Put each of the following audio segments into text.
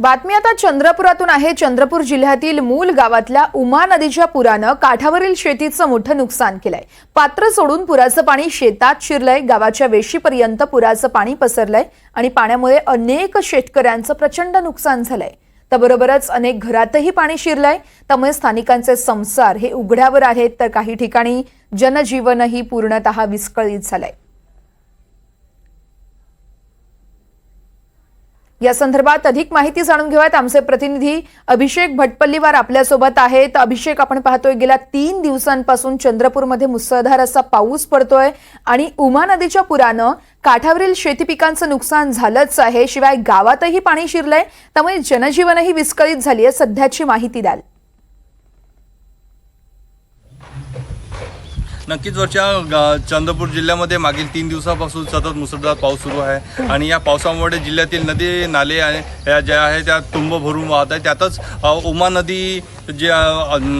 बातमी आता चंद्रपुरातून आहे. चंद्रपूर जिल्ह्यातील मूल गावातल्या उमा नदीच्या पुरानं काठावरील शेतीचं मोठं नुकसान केलंय. पात्र सोडून पुराचं पाणी शेतात शिरलंय. गावाच्या वेशीपर्यंत पुराचं पाणी पसरलंय आणि पाण्यामुळे अनेक शेतकऱ्यांचं प्रचंड नुकसान झालंय. त्याबरोबरच अनेक घरातही पाणी शिरलंय. त्यामुळे स्थानिकांचे संसार हे उघड्यावर आहेत. तर काही ठिकाणी जनजीवनही पूर्णतः विस्कळीत झालंय. या संदर्भात अधिक माहिती जाणून घेऊयात. आमचे प्रतिनिधी अभिषेक भटपल्लीवार आपल्यासोबत आहेत. अभिषेक आपण पाहतोय गेल्या तीन दिवसांपासून चंद्रपूरमध्ये मुसळधार असा पाऊस पडतोय आणि उमा नदीच्या पुरानं काठावरील शेती पिकांचं नुकसान झालंच आहे. शिवाय गावातही पाणी शिरलंय. त्यामुळे जनजीवनही विस्कळीत झाली आहे सध्याची माहिती द्याल. नक्कीच वरच्या चंद्रपूर जिल्ह्यामध्ये मागील तीन दिवसापासून सतत मुसळधार पाऊस सुरू आहे. आणि या पावसामुळे जिल्ह्यातील नदी नाले आहे या ज्या आहे त्या तुंब भरून वाहत आहे त्यातच उमा नदी जे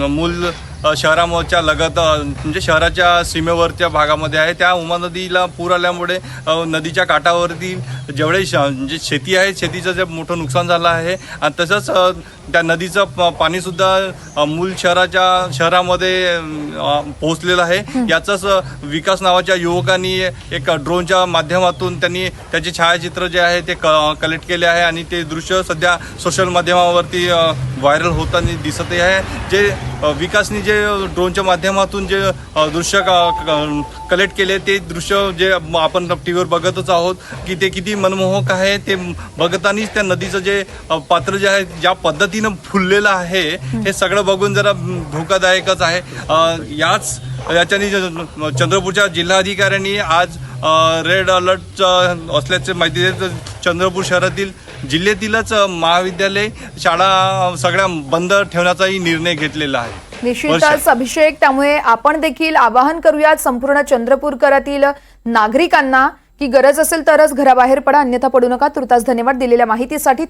मूल शहरामच्या लगत म्हणजे शहराच्या सीमेवरच्या भागामध्ये आहे. त्या उमा नदीला पूर आल्यामुळे नदीच्या काठावरती जेवढे श म्हणजे शेती आहे शेतीचं जे मोठं नुकसान झालं आहे आणि तसंच त्या नदीचं प- पाणीसुद्धा मूल शहराच्या शहरामध्ये अ, पोहोचलेलं आहे. याचंच विकास नावाच्या युवकांनी एक ड्रोनच्या माध्यमातून त्यांनी त्याचे छायाचित्र जे आहे ते कलेक्ट केले आहे आणि ते दृश्य सध्या सोशल माध्यमावरती व्हायरल होताना दिसतही आहे. जे अ, विकासनी जे ड्रोनच्या माध्यमातून जे अ, दृश्य कलेक्ट केले ते दृश्य जे आपण टी व्हीवर बघतच आहोत की ते किती मनमोहक आहे ते बघतानीच त्या नदीचं जे पात्र जे आहे ज्या पद्धतीनं फुललेलं आहे हे सगळं बघून जरा धोकादायकच आहे. याच याच्यानी चंद्रपूरच्या जिल्हाधिकाऱ्यांनी आज रेड अलर्ट असल्याचे माहिती देत चंद्रपूर शहरातील जिल्ह्यातीलच महाविद्यालय शाळा सगळ्या बंद ठेवण्याचाही निर्णय घेतलेला आहे. निश्चितच अभिषेक त्यामुळे आपण देखील आवाहन करूयात संपूर्ण चंद्रपूरकरातील नागरिकांना की गरज असेल तरच घराबाहेर पडा अन्यथा पडू नका. तुर्तास धन्यवाद दिलेल्या माहितीसाठी.